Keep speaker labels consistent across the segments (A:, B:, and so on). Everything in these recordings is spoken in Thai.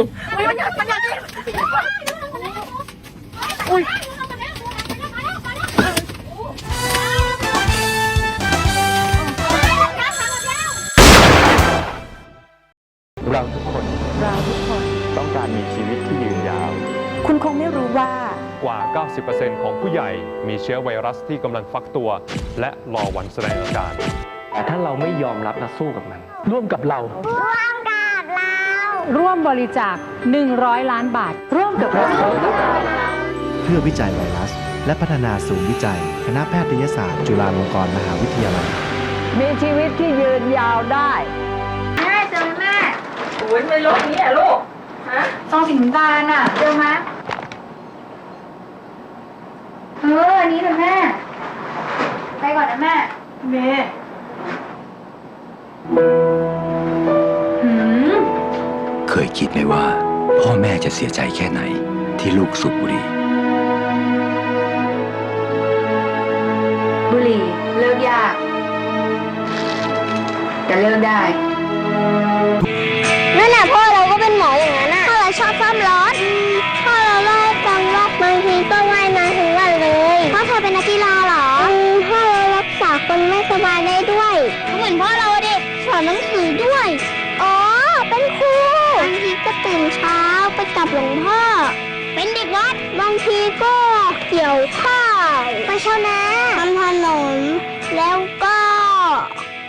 A: อุ้ยมันอยากมันอยากอุ้ย
B: เราทุกคน
C: เราทุกคน
B: ต้องการมีชีวิตที่ยืนยาว
C: คุณคงไม่รู้ว่า
D: กว่า 90%ของผู้ใหญ่มีเชื้อไวรัสที่กำลังฟักตัว และรอวันแสดงอาการ
B: แต่ถ้าเราไม่ยอมรับและสู้กับมัน ร่วมกับเรา
C: ร่วมบริจาค 100 ล้านบาท ร่วมกับเรา
E: เพื่อวิจัยไวรัส และพัฒนาศูนย์วิจัย คณะแพทยศาสตร์จุฬาลงกรณ์มหาวิทยาลัย
F: มีชีวิตที่ยืนยาวได้
A: แม่เจอแม่
F: โอ้ยไม่ลดนี้ลูก
A: ซองสีน้ำตาลอะเจอไหมเอออันนี้เลยแม่ ไปก่อนนะแม่
C: เม
A: หืม
G: เค ยคิดไหมว่า พ่อแม่จะเสียใจแค่ไหนที่ลูกสูบบุหรี่
A: บุหรี่เลิกยาก แต่เลิกได้
H: นั่นน่ะพ่อเราก็เป็นหมออย่างนั้นน่ะพ่อเราชอบซ่อมรถพ่อเราเล่าให้ฟังว่าบางทีก็ว่ายน้ำถึงวันเลยพ่อเธอเป็นนักกีฬาเหรอพ่อเรารักษาคนไม่สบายได้ด้วย เหมือนพ่อเราเด็กสอนหนังสือด้วย หลวงพ่อ เป็นเด็กวัด บางทีก็เกี่ยวข้าวไปชาวนาทำถนนแล้วก็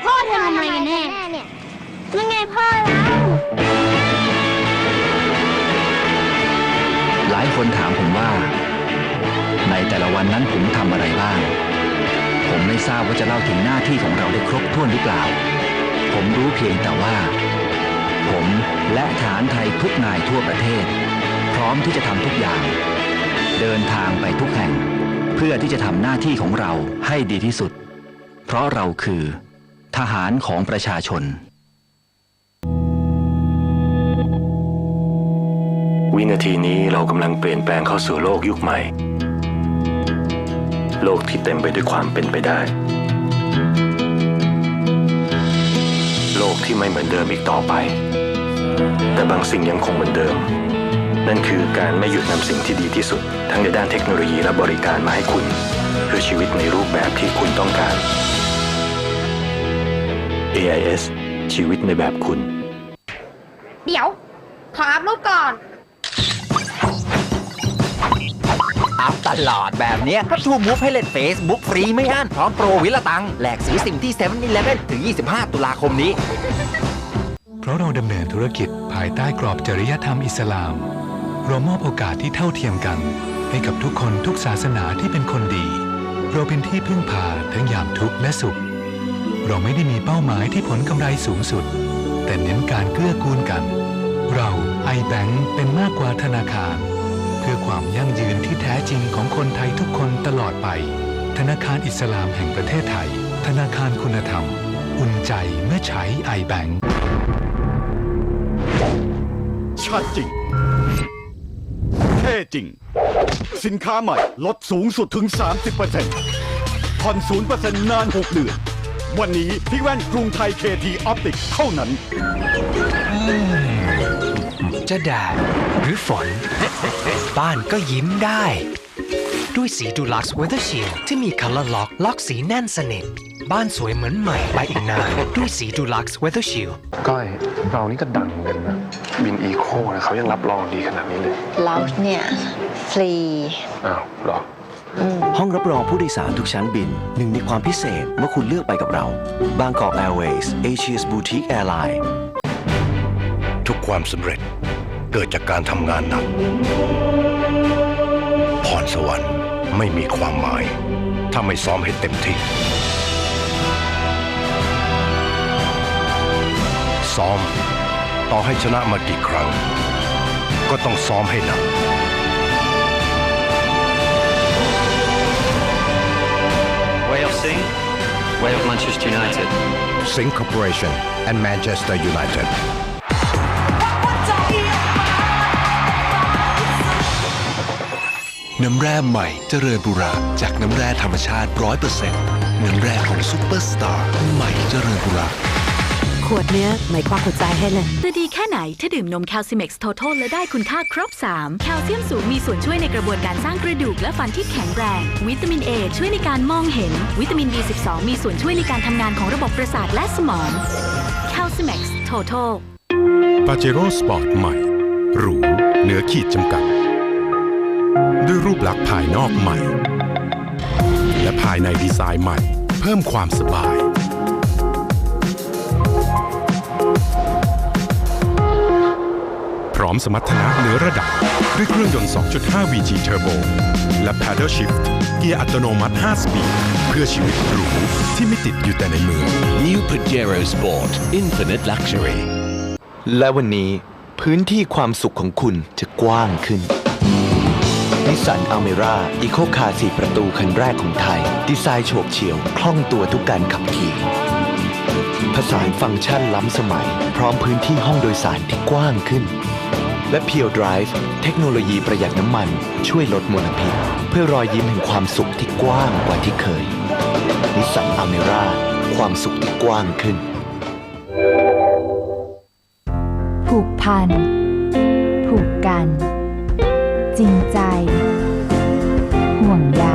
H: พ่อเธอทำอะไรกันแน่เนี่ยนั่นไงพ่อเรา
G: หลายคนถามผมว่า ในแต่ละวันนั้นผมทำอะไรบ้าง ผมไม่ทราบว่าจะเล่าถึงหน้าที่ของเราได้ครบถ้วนหรือเปล่า ผมรู้เพียงแต่ว่า ผมและฐานไทยทุกนายทั่วประเทศพ ร้อมที่จะทำทุกอย่าง เดินทางไปทุกแห่ง เพื่อที่จะทำหน้าที่ของเราให้ดีที่สุด เพราะเราคือ ทหารของประชาชน
I: วินาทีนี้เรากำลังเปลี่ยนแปลงเข้าสู่โลกยุคใหม่ โลกที่เต็มไปด้วยความเป็นไปได้ โลกที่ไม่เหมือนเดิมอีกต่อไป แต่บางสิ่งยังคงเหมือนเดิม นั่นคือการไม่หยุดนำสิ่งที่ดีที่สุด ทั้งในด้านเทคโนโลยีและบริการมาให้คุณ เพื่อชีวิตในรูปแบบที่คุณต้องการ AIS ชีวิตในแบบคุณ
A: เดี๋ยว ขออัพรูปก่อน
J: อัพตลอดแบบเนี้ยก็ทูมูฟให้เล่น Facebook ฟรีไม่อั้นพร้อมโปรวิละตัง แหลกซื้อซิมที่7 e เ e ่ e อถึง 25 ตุลาคมนี้
K: เพราะเราดำเนินธุรกิจภายใต้กรอบจริยธรรมอิสลาม เรามอบโอกาสที่เท่าเทียมกัน ให้กับทุกคนทุกศาสนาที่เป็นคนดี เราเป็นที่พึ่งพาทั้งยามทุกข์และสุข เราไม่ได้มีเป้าหมายที่ผลกำไรสูงสุด แต่เน้นการเกื้อกูลกัน เรา iBank เป็นมากกว่าธนาคาร เพื่อความยั่งยืนที่แท้จริงของคนไทยทุกคนตลอดไป ธนาคารอิสลามแห่งประเทศไทย ธนาคารคุณธรรม อุ่นใจเมื่อใช้ iBank
L: ชัดจริง ท่จริง สินค้าใหม่ลดสูงสุดถึง 30%ผ่อน0%นนาน 6 เดือน วันนี้ที่แว่นกรุงไทยเคทีออปติกเท่านั้น
J: จะแดดหรือฝน บ้านก็ยิ้มได้ ด้วยสีดูลักซ์เวเ h อร์ชิลที่มีคัลเลอร์ล็อก ล็อกสีแน่นสนิท บ้านสวยเหมือนใหม่ไปอีกนานด้วยสีดูลักซ์เวเ h อร์ชิล
B: ก้อยเรานี่ก็ดังเหมือนกันนะบินอีโคนะเขายังรับรองดีขนาดนี้เลย
F: เราเนี่ยฟรี
B: อ้าวเหรอ
G: ห้องรับรองผู้โดยสารทุกชั้นบิน หนึ่งในความพิเศษเมื่อคุณเลือกไปกับเรา Bangkok Airways Asia's Boutique Airline
L: ทุกความสำเร็จเกิดจากการทำงานหนักพรสวรรค์ไม่มีความหมาย ถ้าไม่ซ้อมให้เต็มที่ ซ้อม ต่อให้ชนะมากี่ครั้ง ก็ต้องซ้อมให้หนัก
I: Way of Sing Way of Manchester United
L: Sing Corporation and Manchester United
K: น้ำแร่ใหม่เจริญบุราจากน้ำแร่ธรรมชาติ 100%น้ำแร่ของซุปเปอร์สตาร์ใหม่เจริญบุรา
G: ค
M: ขวดเนี้ยไม่ควักหัวใจให้เลย
N: จะดีแค่ไหนถ้าดื่มนมแคลซิเม็กซ์โททและได้คุณค่าครบ 3 แคลเซียมสูงมีส่วนช่วยในกระบวนการสร้างกระดูกและฟันที่แข็งแรง วิตามิน A ช่วยในการมองเห็น วิตามิน B12 มีส่วนช่วยในการทำงานของระบบประสาทและสมองแคลซิเม็กซ์โทท
O: ปาเจโร่สปอร์ตใหม่หรูเหนือขีดจำกัด ด้วยรูปลักษณ์ภายนอกใหม่ และภายในดีไซน์ใหม่ เพิ่มความสบาย อมสมรรถนะเหนือระดับ ด้วยเครื่องยนต์ 2.5 VG Turbo และ Paddle Shift เกียร์อัตโนมัติ 5 สปีด เพื่อชีวิตหรูที่ไม่ติดอยู่แต่ในเมือง
P: New Pajero Sport Infinite Luxury
Q: และวันนี้พื้นที่ความสุขของคุณจะกว้างขึ้นนิสสันอ l เมร่าอีโคคาร์4ประตูคันแรกของไทย ดีไซน์โฉบเฉี่ยว คล่องตัวทุกการขับขี่ผสานฟังก์ชันล้ำสมัย พร้อมพื้นที่ห้องโดยสารที่กว้างขึ้น และ p พียว Drive เทคโนโลยีประหยัดน้ำมันช่วยลดมลพิษ เพื่อรอยยิ้มแห่งความสุขที่กว้างกว่าที่เคยนิสสันอเมร่าความสุขที่กว้างขึ้น
R: ผูกพัน ผูกกัน จริงใจ ห่วงใย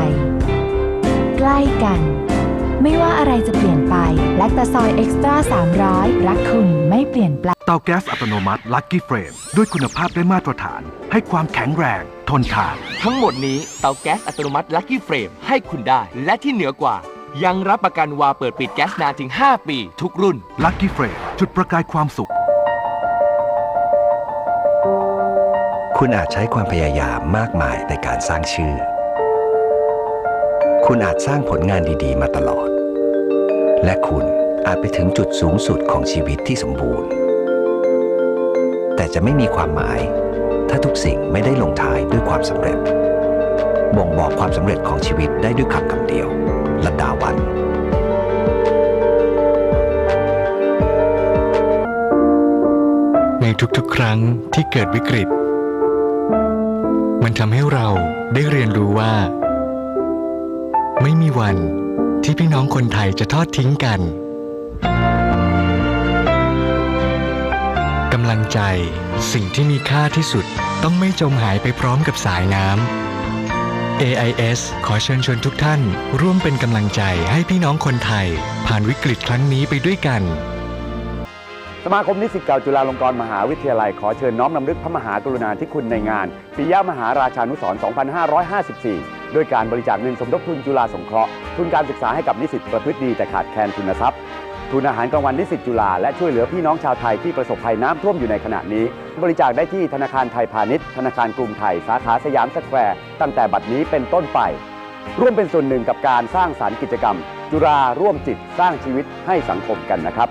R: ใกล้กัน ไม่ว่าอะไรจะเปลี่ยนไป แลคตาซอยเอ็กซ์ตร้า300 รักคุณไม่เปลี่ยนแปลง
S: เตาแก๊สอัตโนมัติ Lucky Frame ด้วยคุณภาพได้มาตรฐาน ให้ความแข็งแรง ทนทาน
T: ทั้งหมดนี้เตาแก๊สอัตโนมัติ Lucky Frame ให้คุณได้ และที่เหนือกว่า ยังรับประกันวาล์วเปิดปิดแก๊สนานถึง 5 ปี ทุกรุ่น
S: Lucky Frame จุดประกายความสุข
G: คุณอาจใช้ความพยายามมากมายในการสร้างชื่อ คุณอาจสร้างผลงานดีๆ มาตลอด และคุณอาจไปถึงจุดสูงสุดของชีวิตที่สมบูรณ์ แต่จะไม่มีความหมาย ถ้าทุกสิ่งไม่ได้ลงท้ายด้วยความสำเร็จ บ่งบอกความสำเร็จของชีวิตได้ด้วยคำคำเดียวลัดดาวัน
K: ในทุกๆ ครั้งที่เกิดวิกฤต มันทำให้เราได้เรียนรู้ว่า ไม่มีวันที่พี่น้องคนไทยจะทอดทิ้งกัน กำลังใจ สิ่งที่มีค่าที่สุดต้องไม่จมหายไปพร้อมกับสายน้ำ AIS ขอเชิญชวนทุกท่าน ร่วมเป็นกำลังใจให้พี่น้องคนไทย ผ่านวิกฤตครั้งนี้ไปด้วยกัน
U: สมาคมนิสิตเก่าจุฬาลงกรณ์มหาวิทยาลัย ขอเชิญน้อมนำลึกพระมหากรุณาธิคุณในงานปิยมหาราชานุสรณ์2554โดยการบริจาคเงินสมทบทุนจุฬาสงเคราะห์ทุนการศึกษาให้กับนิสิตประพฤติดีแต่ขาดแคลนทุนทรัพย์ ทุนอาหารกลางวันนิสิตจุฬาและช่วยเหลือพี่น้องชาวไทยที่ประสบภัยน้ำท่วมอยู่ในขณะนี้ บริจาคได้ที่ธนาคารไทยพาณิชย์ ธนาคารกรุงไทย สาขาสยามสแควร์ ตั้งแต่บัดนี้เป็นต้นไป ร่วมเป็นส่วนหนึ่งกับการสร้างสารรค์กิจกรรม จุฬาร่วมจิตสร้างชีวิตให้สังคมกันนะครับ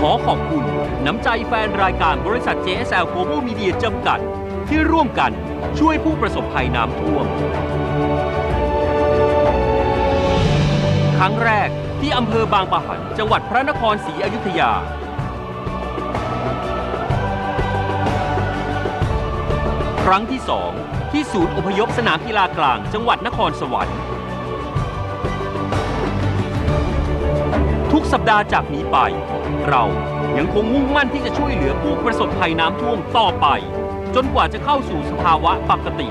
V: ขอขอบคุณ น้ำใจแฟนรายการบริษัท JSL Global Media จำกัด ที่ร่วมกันช่วยผู้ประสบภัยน้ำท่วม ครั้งแรกที่อำเภอบางปะหัน จังหวัดพระนครศรีอยุธยา ครั้งที่สองที่ศูนย์อพยพสนามกีฬากลาง จังหวัดนครสวรรค์ ทุกสัปดาห์จากนี้ไป เรายังคงมุ่งมั่นที่จะช่วยเหลือผู้ประสบภัยน้ำท่วมต่อไป จนกว่าจะเข้าสู่สภาวะปกติ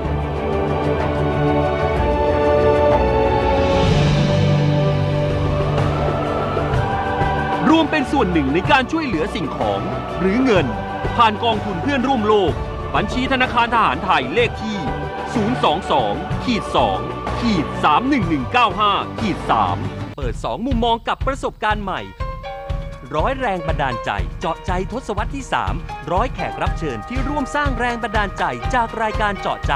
V: ส่วนหนึ่งในการช่วยเหลือสิ่งของ หรือเงิน ผ่านกองทุนเพื่อนร่วมโลก บัญชีธนาคารทหารไทยเลขที่ 022ขีด2ขีด31195ขีด3เปิด 2 มุมมองกับประสบการณ์ใหม่ ร้อยแรงบันดาลใจเจาะใจทศวรรษที่ 3 ร้อยแขกรับเชิญที่ร่วมสร้างแรงบันดาลใจจากรายการเจาะใจ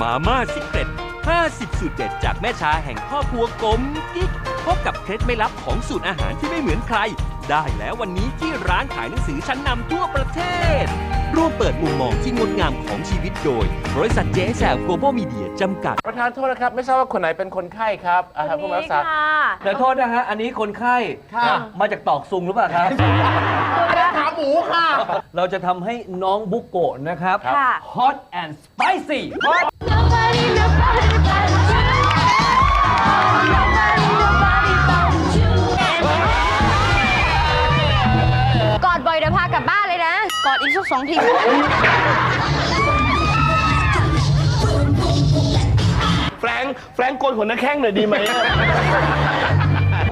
V: มาม่าซิกเร็ต50 สูตรเด็ดจากแม่ชาแห่งครอบครัวกลมกิ๊ก พบกับเคล็ดไม่ลับของสูตรอาหารที่ไม่เหมือนใคร ได้แล้ววันนี้ที่ร้านขายหนังสือชั้นนำทั่วประเทศ ร่วมเปิดมุมมองที่งดงามของชีวิตโดย บริษัท JSL Global Media จำกัด
W: ประธานโทษนะครับ ไม่ทราบว่าคนไหนเป็นคนไข้ครับอ่าครับผู้รักษา
X: เดี๋ยวโทษนะฮะ อันนี้คนไข้มาจากตอกซุงหรือเปล่าครับ
W: ขาหมูค่ะ
X: เราจะทำให้น้องบุกโกะนะครับ
W: ค่ะ
X: hot and spicy
Y: สองที
W: แฟรงค์แฟรงค์โกนขนหน้าแข้งหน่อยดีไหม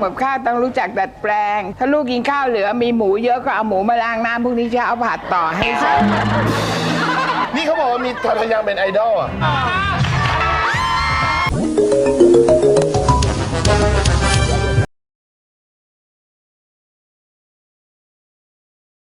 B: แบบข้าวต้องรู้จักดัดแปลง ถ้าลูกกินข้าวเหลือมีหมูเยอะก็เอาหมูมาล้างน้ำพรุ่งนี้จะเอาผัดต่อให้ใช่
W: นี่เขาบอกว่ามีทาทายังเป็นไอดอลอะ